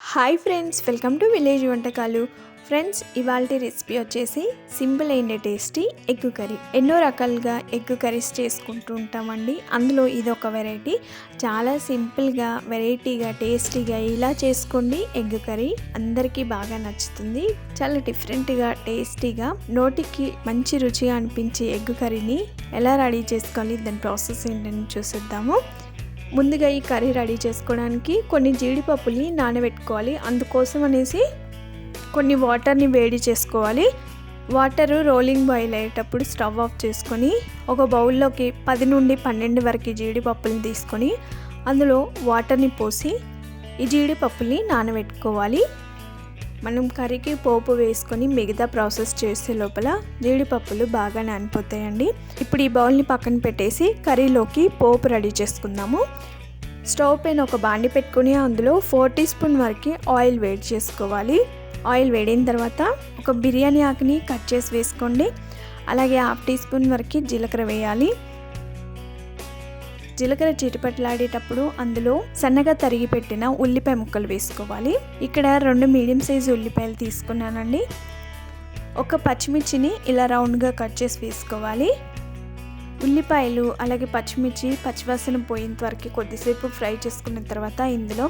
Hi friends welcome to village వంటకాలు. Friends ఇవాళ recipe వచ్చేసి సింపుల్ అయిన టేస్టీ ఎగ్ కర్రీ. ఎన్నో రకాలుగా ఎగ్ కర్రీస్ చేసుకుంటూ ఉంటామండి. అందులో ఇది ఒక వెరైటీ. చాలా సింపుల్గా వెరైటీగా టేస్టీగా ఇలా చేసుకోండి ఎగ్ కర్రీ. అందరికీ బాగా నచ్చుతుంది. చాలా డిఫరెంట్గా టేస్టీగా నోటికి మంచి రుచిగా అనిపించే ఎగ్ కర్రీని ఎలా రెడీ చేసుకోవాలి దాని ప్రాసెస్ ఏంటని చూసిద్దాము. ముందుగా ఈ కర్రీ రెడీ చేసుకోవడానికి కొన్ని జీడిపప్పుని నానబెట్టుకోవాలి. అందుకోసం అనేసి కొన్ని వాటర్ని వేడి చేసుకోవాలి. వాటర్ రోలింగ్ బాయిల్ అయ్యేటప్పుడు స్టవ్ ఆఫ్ చేసుకొని ఒక బౌల్లోకి పది నుండి పన్నెండు వరకు జీడిపప్పుని తీసుకొని అందులో వాటర్ని పోసి ఈ జీడిపప్పుని నానబెట్టుకోవాలి. మనం కర్రీకి పోపు వేసుకొని మిగతా ప్రాసెస్ చేసే లోపల జీడిపప్పులు బాగా నానిపోతాయండి. ఇప్పుడు ఈ బౌల్ని పక్కన పెట్టేసి కర్రీలోకి పోపు రెడీ చేసుకుందాము. స్టవ్ పైన ఒక బాండి పెట్టుకుని అందులో ఫోర్ టీ స్పూన్ వరకు ఆయిల్ వేడి చేసుకోవాలి. ఆయిల్ వేడిన తర్వాత ఒక బిర్యానీ ఆకుని కట్ చేసి వేసుకోండి. అలాగే హాఫ్ టీ స్పూన్ వరకు జీలకర్ర వేయాలి. జీలకర్ర చీటిపట్లాడేటప్పుడు అందులో సన్నగా తరిగి పెట్టిన ఉల్లిపాయ ముక్కలు వేసుకోవాలి. ఇక్కడ రెండు మీడియం సైజు ఉల్లిపాయలు తీసుకున్నానండి. ఒక పచ్చిమిర్చిని ఇలా రౌండ్గా కట్ చేసి వేసుకోవాలి. ఉల్లిపాయలు అలాగే పచ్చిమిర్చి పచ్చివాసన పోయేంత వరకు కొద్దిసేపు ఫ్రై చేసుకున్న తర్వాత ఇందులో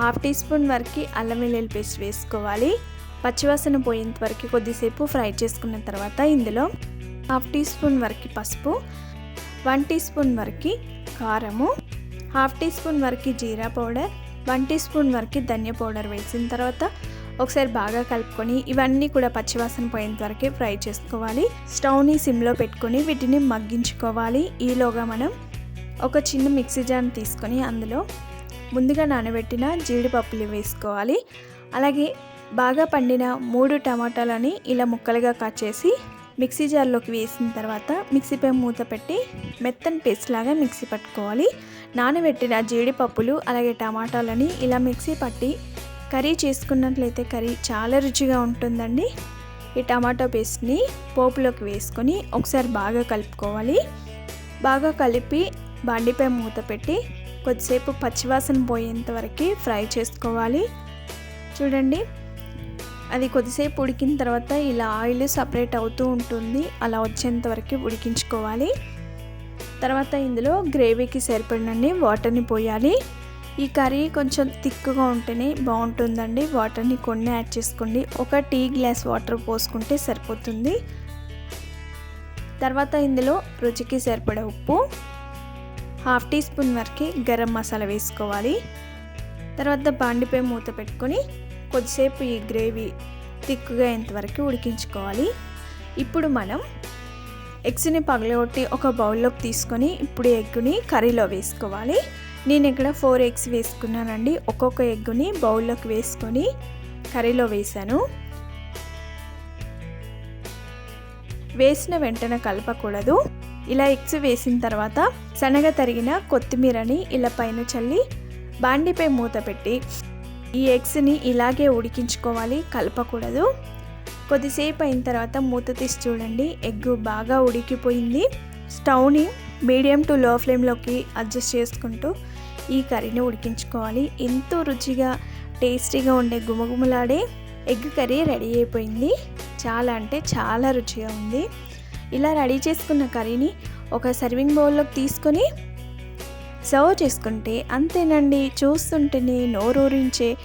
హాఫ్ టీ స్పూన్ వరకు అల్లం వెల్లుల్లి పేస్ట్ వేసుకోవాలి. పచ్చివాసన పోయేంత వరకు కొద్దిసేపు ఫ్రై చేసుకున్న తర్వాత ఇందులో హాఫ్ టీ స్పూన్ వరకు పసుపు వన్ టీ స్పూన్ వరకు కారము హాఫ్ టీ స్పూన్ వరకు jeera powder one teaspoon వరకు ధనియా పౌడర్ వేసిన తర్వాత ఒకసారి బాగా కలుపుకొని ఇవన్నీ కూడా పచ్చివాసన పోయేంత వరకు ఫ్రై చేసుకోవాలి. స్టవ్ని సిమ్లో పెట్టుకొని వీటిని మగ్గించుకోవాలి. ఈలోగా మనం ఒక చిన్న మిక్సీ జార్ తీసుకొని అందులో ముందుగా నానబెట్టిన జీడిపప్పులు వేసుకోవాలి. అలాగే బాగా పండిన మూడు టమాటాలని ఇలా ముక్కలుగా కట్ చేసి మిక్సీ జార్లోకి వేసిన తర్వాత మిక్సీపై మూత పెట్టి మెత్తని పేస్ట్ లాగా మిక్సీ పట్టుకోవాలి. నానబెట్టిన జీడిపప్పులు అలాగే టమాటాలని ఇలా మిక్సీ పట్టి కర్రీ చేసుకున్నట్లయితే కర్రీ చాలా రుచిగా ఉంటుందండి. ఈ టమాటో పేస్ట్ని పోపులోకి వేసుకొని ఒకసారి బాగా కలుపుకోవాలి. బాగా కలిపి బండిపై మూత పెట్టి కొద్దిసేపు పచ్చివాసన పోయేంత వరకు ఫ్రై చేసుకోవాలి. చూడండి. అది కొద్దిసేపు ఉడికిన తర్వాత ఇలా ఆయిల్ సపరేట్ అవుతూ ఉంటుంది. అలా వచ్చేంత వరకు ఉడికించుకోవాలి. తర్వాత ఇందులో గ్రేవీకి సరిపడినండి వాటర్ని పోయాలి. ఈ కర్రీ కొంచెం థిక్గా ఉంటేనే బాగుంటుందండి. వాటర్ని కొన్ని యాడ్ చేసుకోండి. ఒక టీ గ్లాస్ వాటర్ పోసుకుంటే సరిపోతుంది. తర్వాత ఇందులో రుచికి సరిపడే ఉప్పు. హాఫ్ టీ స్పూన్ వరకు గరం మసాలా వేసుకోవాలి. తర్వాత బాండిపై మూత పెట్టుకొని కొద్దిసేపు ఈ గ్రేవీ థిక్గా ఎంతవరకు ఉడికించుకోవాలి. ఇప్పుడు మనం ఎగ్స్ని పగలగొట్టి ఒక బౌల్లోకి తీసుకొని ఇప్పుడు ఎగ్ని కర్రీలో వేసుకోవాలి. నేను ఇక్కడ ఫోర్ ఎగ్స్ వేసుకున్నానండి. ఒక్కొక్క ఎగ్గుని బౌల్లోకి వేసుకొని కర్రీలో వేసాను వేసిన వెంటనే కలపకూడదు. ఇలా ఎగ్స్ వేసిన తర్వాత సన్నగా తరిగిన కొత్తిమీరని ఇలా పైన చల్లి బాండిపై మూత పెట్టి ఈ ఎగ్స్ని ఇలాగే ఉడికించుకోవాలి కలపకూడదు. కొద్దిసేపు అయిన తర్వాత మూత తీసి చూడండి ఎగ్ బాగా ఉడికిపోయింది. స్టవ్ని మీడియం టు లో ఫ్లేమ్లోకి అడ్జస్ట్ చేసుకుంటూ ఈ కర్రీని ఉడికించుకోవాలి. ఎంతో రుచిగా టేస్టీగా ఉండే గుమగుమలాడే ఎగ్ కర్రీ రెడీ అయిపోయింది. చాలా అంటే చాలా రుచిగా ఉంది. ఇలా రెడీ చేసుకున్న కర్రీని ఒక సర్వింగ్ బౌల్లోకి తీసుకొని సర్వ్ చేసుకుంటే అంతేనండి. చూస్తుంటేనే నోరూరించే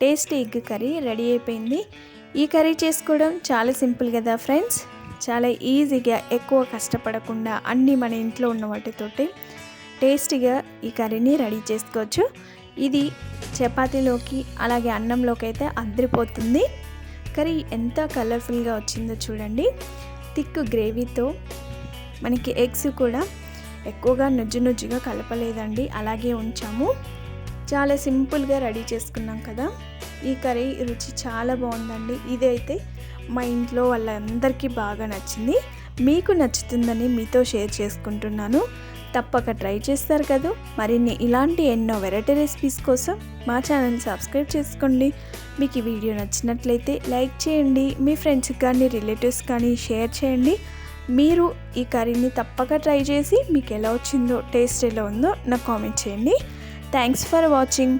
టేస్టీ ఎగ్ కర్రీ రెడీ అయిపోయింది. ఈ కర్రీ చేసుకోవడం చాలా సింపుల్ కదా ఫ్రెండ్స్? చాలా ఈజీగా ఎక్కువ కష్టపడకుండా అన్నీ మన ఇంట్లో ఉన్న వాటితోటి టేస్టీగా ఈ కర్రీని రెడీ చేసుకోవచ్చు. ఇది చపాతీలోకి అలాగే అన్నంలోకి అయితే అద్దరిపోతుంది. కర్రీ ఎంత కలర్ఫుల్గా వచ్చిందో చూడండి. థిక్ గ్రేవీతో మనకి ఎగ్స్ కూడా ఎక్కువగా నుజ్జు నుజ్జుగా కలపలేదండి అలాగే ఉంచాము. చాలా సింపుల్గా రెడీ చేసుకున్నాం కదా. ఈ కర్రీ రుచి చాలా బాగుందండి. ఇదైతే మా ఇంట్లో వాళ్ళందరికీ బాగా నచ్చింది. మీకు నచ్చుతుందని మీతో షేర్ చేసుకుంటున్నాను. తప్పక ట్రై చేస్తారు కదా. మరిన్ని ఇలాంటి ఎన్నో వెరైటీ రెసిపీస్ కోసం మా ఛానల్ సబ్స్క్రైబ్ చేసుకోండి. మీకు ఈ వీడియో నచ్చినట్లయితే లైక్ చేయండి. మీ ఫ్రెండ్స్కి కానీ రిలేటివ్స్ కానీ షేర్ చేయండి. మీరు ఈ కర్రీని తప్పక ట్రై చేసి మీకు ఎలా వచ్చిందో టేస్ట్ ఎలా ఉందో నాకు కామెంట్ చేయండి. Thanks for watching